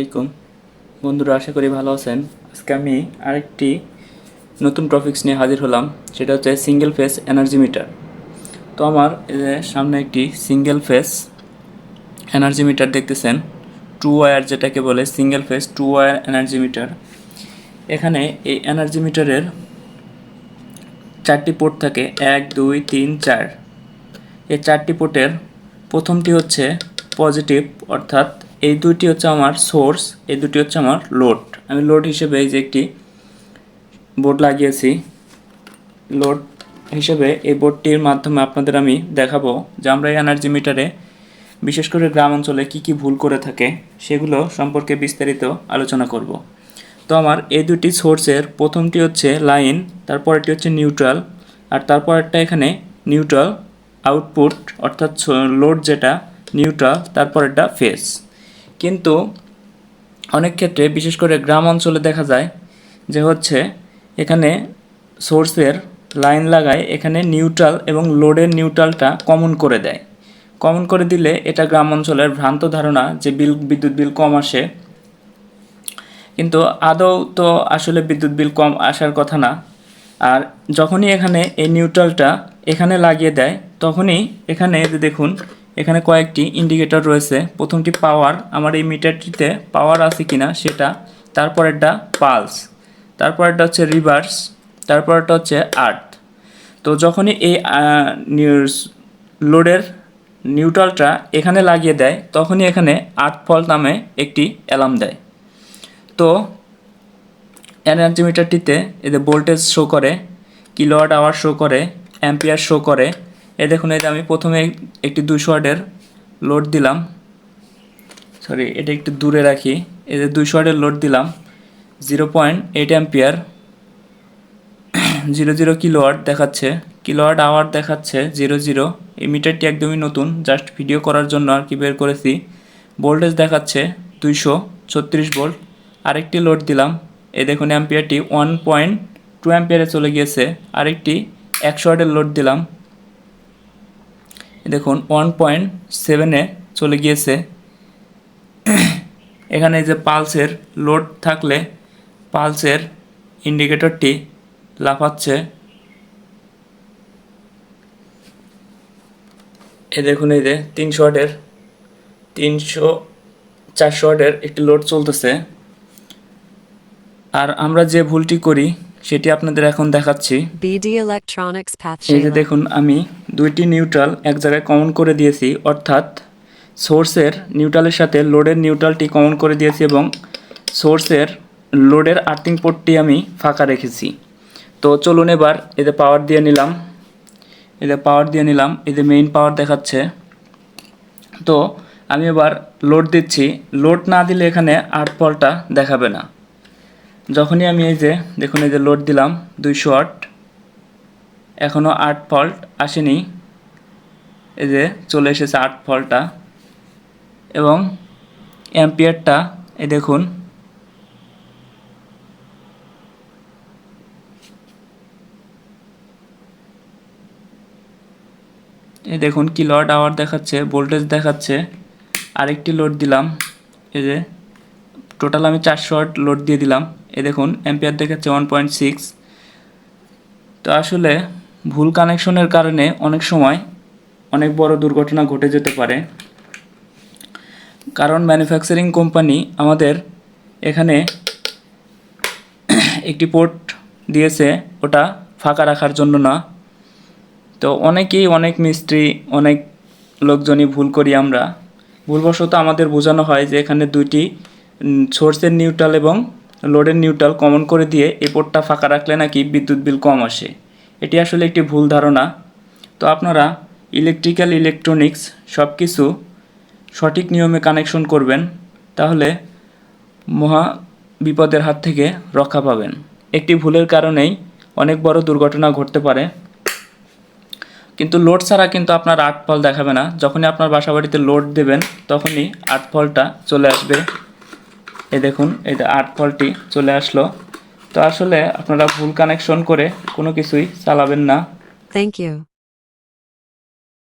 আলাইকুম। বন্ধুরা, আশা করি ভালো আছেন। আজকে আমি আরেকটি নতুন টপিক্স নিয়ে হাজির হলাম, সেটা হচ্ছে সিঙ্গেল ফেস এনার্জি মিটার তো আমার সামনে একটি সিঙ্গেল ফেস এনার্জি মিটার দেখতেছেন টু ওয়ার যেটাকে বলে single phase two wire energy meter এখানে এই এনার্জি মিটারের চারটি পোর্ট থাকে, এক, দুই, তিন, চার। এই চারটি পোর্টের প্রথমটি হচ্ছে পজিটিভ অর্থাৎ এই দুটি হচ্ছে আমার সোর্স, এই দুটি হচ্ছে আমার লোড। আমি লোড হিসেবে এই যে একটি বোর্ড লাগিয়েছি, লোড হিসেবে এই বোর্ডটির মাধ্যমে আপনাদের আমি দেখাবো যে আমরা এই এনার্জি মিটারে বিশেষ করে গ্রাম অঞ্চলে কী কী ভুল করে থাকে, সেগুলো সম্পর্কে বিস্তারিত আলোচনা করব। তো আমার এই দুটি সোর্সের প্রথমটি হচ্ছে লাইন তারপরটি হচ্ছে নিউট্রাল, আর তারপরটা এখানে নিউট্রাল আউটপুট, অর্থাৎ লোড যেটা, নিউট্রাল, তারপরেরটা ফেস কিন্তু অনেক ক্ষেত্রে, বিশেষ করে গ্রাম অঞ্চলে দেখা যায় যে হচ্ছে এখানে সোর্সের লাইন লাগায় এখানে নিউট্রাল এবং লোডের নিউট্রালটা কমন করে দেয়। কমন করে দিলে এটা গ্রাম অঞ্চলের ভ্রান্ত ধারণা যে বিল, বিদ্যুৎ বিল কম আসে। কিন্তু আদৌ তো আসলে বিদ্যুৎ বিল কম আসার কথা না। আর যখনই এখানে এই নিউট্রালটা এখানে লাগিয়ে দেয়, তখনই এখানে যে দেখুন এখানে কয়েকটি ইন্ডিকেটর রয়েছে। প্রথমটি পাওয়ার আমার এই মিটারটিতে পাওয়ার আছে কিনা সেটা। তারপরেরটা পালস তারপরেরটা হচ্ছে রিভার্স তারপরেরটা হচ্ছে আর্থ তো যখনই এই লোডের নিউট্রালটা এখানে লাগিয়ে দেয়, তখনই এখানে আর্থ ফল নামে একটি অ্যালার্ম দেয়। তো এনার্জি মিটারটিতে এদের ভোল্টেজ শো করে কিলোয়াট আওয়ার শো করে অ্যাম্পিয়ার শো করে এ দেখুন, এই যে আমি প্রথমে একটি দুশো ওয়াটের লোড দিলাম। সরি এটা একটু দূরে রাখি। যে দুশো ওয়াটের লোড দিলাম zero point eight ampere zero zero kilowatt দেখাচ্ছে। কিলোয়াট আওয়ার দেখাচ্ছে জিরো জিরো এই মিটারটি একদমই নতুন জাস্ট ভিডিও করার জন্য আর কি বের করেছি। ভোল্টেজ দেখাচ্ছে, দুইশো ছত্রিশ ভোল্ট আরেকটি লোড দিলাম। এই দেখুন অ্যাম্পিয়ারটি ওয়ান পয়েন্ট টু অ্যাম্পিয়ারে চলে গিয়েছে। আরেকটি একশো ওয়াটের লোড দিলাম। দেখুন ওয়ান পয়েন্ট সেভেনে চলে গিয়েছে। এখানে যে পালসের লোড থাকলে পালসের ইন্ডিকেটরটি লাফাচ্ছে। এ দেখুন, এই যে তিনশো ওয়াটের তিনশো, চারশো ওয়াটের একটি লোড চলতেছে। আর আমরা যে ভুলটি করি সেটি আপনাদের এখন দেখাচ্ছি। এই যে দেখুন আমি দুইটি নিউট্রাল এক জায়গায় কমন করে দিয়েছি অর্থাৎ সোর্সের নিউট্রালের সাথে লোডের নিউট্রালটি কমন করে দিয়েছি এবং সোর্সের লোডের আর্থিং পোর্টটি আমি ফাঁকা রেখেছি। তো চলুন এবার এতে পাওয়ার দিয়ে নিলাম। এতে পাওয়ার দিয়ে নিলাম এতে মেইন পাওয়ার দেখাচ্ছে। তো আমি এবার লোড দিচ্ছি। লোড না দিলে এখানে আট পলটা দেখাবে না। যখনই আমি এই যে, দেখুন এই যে লোড দিলাম দুইশো ওয়াট এখনও আট ফল্ট আসেনি। এই যে চলে এসেছে আট ফল্টটা এবং অ্যাম্পিয়ারটা এই দেখুন এই দেখুন কি কিলোয়াট আওয়ার দেখাচ্ছে ভোল্টেজ দেখাচ্ছে। আরেকটি লোড দিলাম, এই যে টোটাল আমি চারশো ওয়াট লোড দিয়ে দিলাম। এই দেখুন অ্যাম্পিয়ার দেখাচ্ছে ওয়ান পয়েন্ট সিক্স তো আসলে ভুল কানেকশনের কারণে অনেক সময় অনেক বড় দুর্ঘটনা ঘটে যেতে পারে। কারণ ম্যানুফ্যাকচারিং কোম্পানি আমাদের এখানে একটি পোর্ট দিয়েছে, ওটা ফাঁকা রাখার জন্য না। তো অনেকেই অনেক মিস্ত্রি অনেক লোকজনই ভুল করি আমরা। ভুলবশত আমাদের বোঝানো হয় যে এখানে দুইটি সোর্সের নিউট্রাল এবং লোডের নিউট্রাল কমন করে দিয়ে এই পোর্টটা ফাঁকা রাখলে নাকি বিদ্যুৎ বিল কম আসে। এটি আসলে একটি ভুল ধারণা। তো আপনারা ইলেকট্রিক্যাল ইলেকট্রনিক্স সব কিছু সঠিক নিয়মে কানেকশন করবেন, তাহলে মহা বিপদের হাত থেকে রক্ষা পাবেন। একটি ভুলের কারণেই অনেক বড় দুর্ঘটনা ঘটতে পারে। কিন্তু লোড ছাড়া কিন্তু আপনার আট ফল দেখাবে না। যখনই আপনার বাসাবাড়িতে লোড দেবেন, তখনই আট ফলটা চলে আসবে। এই দেখুন এটা আট ফলটি চলে আসলো তো আসলে আপনারা ভুল কানেকশন করে কোনো কিছুই চালাবেন না থ্যাংক you.